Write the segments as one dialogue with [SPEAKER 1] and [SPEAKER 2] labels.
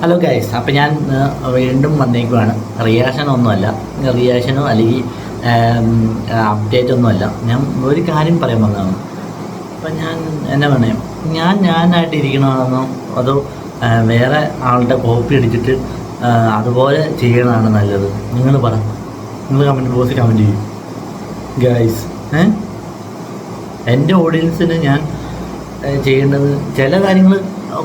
[SPEAKER 1] Hello guys അപ്പം ഞാൻ വീണ്ടും വന്നേക്കുവാണ്. റിയാക്ഷൻ ഒന്നുമല്ല. റിയാക്ഷനോ അല്ലെങ്കിൽ അപ്ഡേറ്റ് ഒന്നുമല്ല. ഞാൻ ഒരു കാര്യം പറയാൻ വന്നതാണ്. അപ്പം ഞാൻ എന്നാ പറയാം ഞാൻ ഞാനായിട്ട് ഇരിക്കണമെന്നോ അതോ വേറെ ആളുടെ കോപ്പി അടിച്ചിട്ട് അതുപോലെ ചെയ്യണതാണ് നല്ലത്? നിങ്ങൾ പറ. നിങ്ങൾ കമന്റ് ബോക്സിൽ കമന്റ് ചെയ്യും. ഗൈസ് ഏ? എന്റെ ഓഡിയൻസിന് ഞാൻ ചെയ്യേണ്ടത് ചില കാര്യങ്ങൾ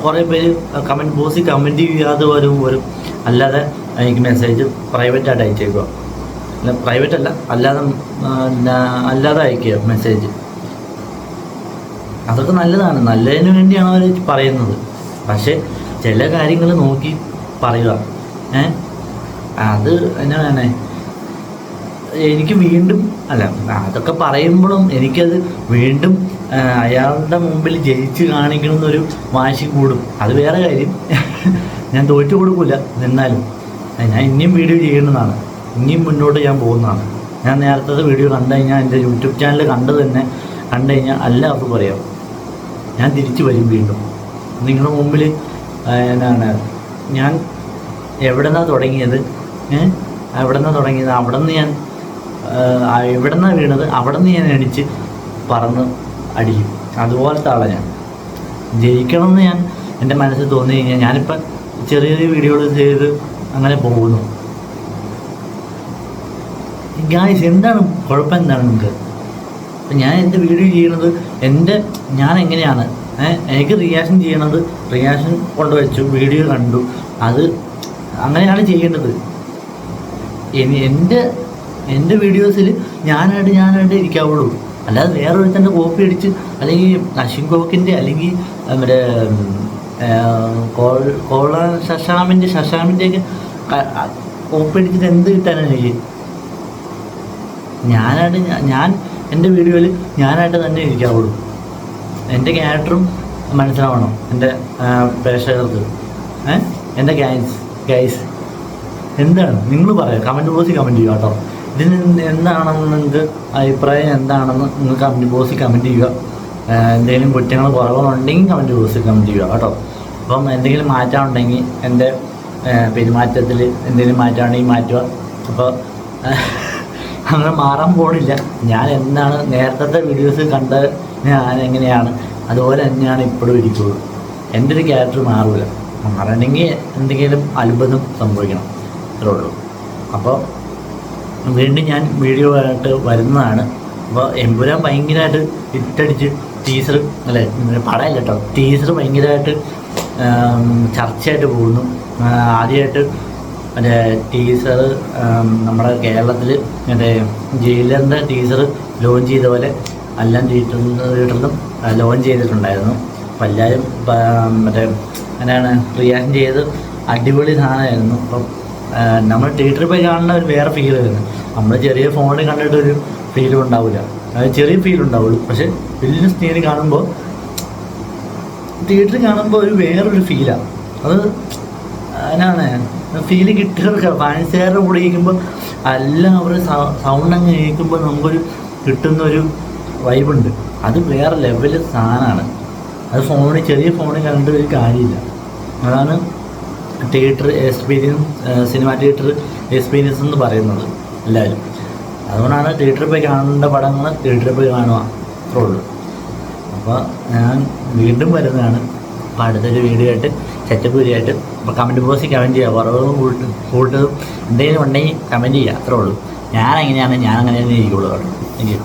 [SPEAKER 1] കുറേ പേര് കമന്റ് ബോക്സിൽ കമന്റ് ചെയ്യാതെ വരും വരും. അല്ലാതെ എനിക്ക് മെസ്സേജ് പ്രൈവറ്റായിട്ട് അയച്ചേക്കുക. അല്ല പ്രൈവറ്റ് അല്ല അല്ലാതെ അല്ലാതെ അയക്കുക മെസ്സേജ് അതൊക്കെ നല്ലതാണ്. നല്ലതിന് വേണ്ടിയാണ് അവർ പറയുന്നത്. പക്ഷേ ചില കാര്യങ്ങൾ നോക്കി പറയുക. ഏ? അത് എന്നാ വേണേ എനിക്ക് വീണ്ടും അല്ല അതൊക്കെ പറയുമ്പോഴും എനിക്കത് വീണ്ടും അയാളുടെ മുമ്പിൽ ജയിച്ച് കാണിക്കണമെന്നൊരു വാശി കൂടും. അത് വേറെ കാര്യം. ഞാൻ തോറ്റു കൊടുക്കില്ല എന്നാലും. ഞാൻ ഇനിയും വീഡിയോ ചെയ്യുന്നതാണ് ഇനിയും മുന്നോട്ട് ഞാൻ പോകുന്നതാണ്. ഞാൻ നേരത്തെ വീഡിയോ കണ്ടു കഴിഞ്ഞാൽ എന്റെ യൂട്യൂബ് ചാനൽ കണ്ടു തന്നെ കണ്ടു കഴിഞ്ഞാൽ അല്ല എല്ലാവർക്കും പറയാം. ഞാൻ തിരിച്ചു വരും വീണ്ടും. നിങ്ങളുടെ മുമ്പിൽ എന്നാണ് ഞാൻ എവിടെ നിന്നാണ് തുടങ്ങിയത്? എവിടെ നിന്നാണ് തുടങ്ങിയത്? അവിടെ നിന്ന് ഞാൻ എവിടെ നിന്നാണ് വീണത്? അവിടെ നിന്ന് ഞാൻ എണിച്ച് പറന്ന് അടിക്കും അതുപോലത്തെ ആളാണ് ഞാൻ. ജയിക്കണം എന്ന് ഞാൻ എന്റെ മനസ്സിൽ തോന്നി കഴിഞ്ഞാൽ ഞാനിപ്പം ചെറിയ ചെറിയ വീഡിയോകൾ ചെയ്ത് അങ്ങനെ പോകുന്നു. ഗായ്സ് എന്താണ് കുഴപ്പം എന്താണ് നിങ്ങൾക്ക്? അപ്പം ഞാൻ എന്റെ വീഡിയോ ചെയ്യുന്നത് എന്റെ ഞാൻ എങ്ങനെയാണ്? എനിക്ക് റിയാക്ഷൻ ചെയ്യണത് റിയാക്ഷൻ കൊണ്ടുവച്ചു വീഡിയോ കണ്ടു. അത് അങ്ങനെയാണ് ചെയ്യേണ്ടത്. എന്റെ എന്റെ വീഡിയോസിൽ ഞാനായിട്ട് ഞാനായിട്ട് ഇരിക്കാവുള്ളൂ. അല്ലാതെ വേറൊരുത്തന്റെ കോപ്പി അടിച്ച് അല്ലെങ്കിൽ അശ്വിൻ കോക്കിന്റെ അല്ലെങ്കിൽ മറ്റേ കോൾ കോള ശശാമിന്റെ ശശാമിന്റെയൊക്കെ കോപ്പി അടിച്ചിട്ട് എന്ത് കിട്ടാനാണ് എനിക്ക്? ഞാനായിട്ട് ഞാൻ എന്റെ വീഡിയോയിൽ ഞാനായിട്ട് തന്നെ ഇരിക്കാവുള്ളൂ. എന്റെ ക്യാരക്ടറും മനസ്സിലാവണം എന്റെ പ്രേക്ഷകർക്ക്. ഏ? എന്റെ ഗൈസ് ഗൈസ് എന്താണ്? നിങ്ങൾ പറയാം. കമന്റ് ബോക്സിൽ കമന്റ് ചെയ്യുക കേട്ടോ. ഇതിന് എന്താണെന്ന് നിങ്ങൾക്ക് അഭിപ്രായം എന്താണെന്ന് നിങ്ങൾ കമന്റ് ബോക്സിൽ കമന്റ് ചെയ്യുക. എന്തെങ്കിലും കുറ്റങ്ങൾ കുറവുണ്ടെങ്കിൽ കമന്റ് ബോക്സിൽ കമന്റ് ചെയ്യുക കേട്ടോ. അപ്പം എന്തെങ്കിലും മാറ്റം ഉണ്ടെങ്കിൽ എന്റെ പെരുമാറ്റത്തിൽ എന്തെങ്കിലും മാറ്റമുണ്ടെങ്കിൽ മാറ്റുക. അപ്പോൾ അങ്ങനെ മാറാൻ പോണില്ല. ഞാൻ എന്താണ് നേരത്തെ വീഡിയോസ് കണ്ട ഞാൻ എങ്ങനെയാണ് അതുപോലെ തന്നെയാണ് ഇപ്പോഴും ഇരിക്കുള്ളൂ എന്റെ ഒരു ക്യാരക്ടർ മാറില്ല മാറണമെങ്കിൽ എന്തെങ്കിലും അത്ഭുതം സംഭവിക്കണം. അത്രേ ഉള്ളൂ. അപ്പോൾ വീണ്ടും ഞാൻ വീഡിയോ ആയിട്ട് വരുന്നതാണ്. അപ്പോൾ എമ്പുരാൻ ഭയങ്കരമായിട്ട് ഇട്ടടിച്ച് ടീച്ചർ അല്ലേ പടമല്ല കേട്ടോ ടീച്ചർ ഭയങ്കരമായിട്ട് ചർച്ചയായിട്ട് പോകുന്നു. ആദ്യമായിട്ട് മറ്റേ ടീച്ചർ നമ്മുടെ കേരളത്തിൽ മറ്റേ ജയിലറിന്റെ ടീച്ചർ ലോഞ്ച് ചെയ്ത പോലെ എല്ലാം തിയേറ്ററിലും ലോഞ്ച് ചെയ്തിട്ടുണ്ടായിരുന്നു. അപ്പം എല്ലാവരും മറ്റേ എന്നാണ് റിയാക്ഷൻ ചെയ്ത് അടിപൊളി സാധനമായിരുന്നു. അപ്പം നമ്മൾ തിയേറ്ററിൽ പോയി കാണുന്ന ഒരു വേറെ ഫീൽ വരുന്നത് നമ്മൾ ചെറിയ ഫോണിൽ കണ്ടിട്ട് ഒരു ഫീലും ഉണ്ടാവില്ല ചെറിയ ഫീൽ ഉണ്ടാവുള്ളൂ. പക്ഷെ വലിയ സ്ക്രീനിൽ കാണുമ്പോൾ തിയേറ്ററിൽ കാണുമ്പോൾ ഒരു വേറൊരു ഫീലാണ് അത് അതിനാണ് ഫീൽ കിട്ടുക ഫാൻസുകാരുടെ കൂടെ എല്ലാം അവർ സൗണ്ട് അങ്ങ് കേൾക്കുമ്പോൾ നമുക്കൊരു കിട്ടുന്ന ഒരു വൈബുണ്ട് അത് വേറെ ലെവൽ സാധനമാണ് അത് ഫോണിൽ ചെറിയ ഫോണിൽ കണ്ടിട്ട് ഒരു കാര്യമില്ല. അതാണ് theatre experience cinema theatre experience എന്ന് പറയുന്നത് എല്ലാവരും. അതുകൊണ്ടാണ് തിയേറ്ററിൽ പോയി കാണേണ്ട പടങ്ങൾ തിയേറ്ററിൽ പോയി കാണുക. അത്രേ ഉള്ളൂ. അപ്പോൾ ഞാൻ വീണ്ടും വരുന്നതാണ്. അപ്പോൾ അടുത്തൊരു വീഡിയോ ആയിട്ട് ആയിട്ട് അപ്പോൾ കമന്റ് ബോക്സിൽ കമന്റ് ചെയ്യുക കുറവും കൂട്ടും കൂട്ടതും എന്തെങ്കിലും ഉണ്ടെങ്കിൽ കമന്റ് ചെയ്യുക അത്രേ ഉള്ളൂ. ഞാൻ എങ്ങനെയാണ് ഞാൻ അങ്ങനെ തന്നെ ഇരിക്കുള്ളൂ. Thank you.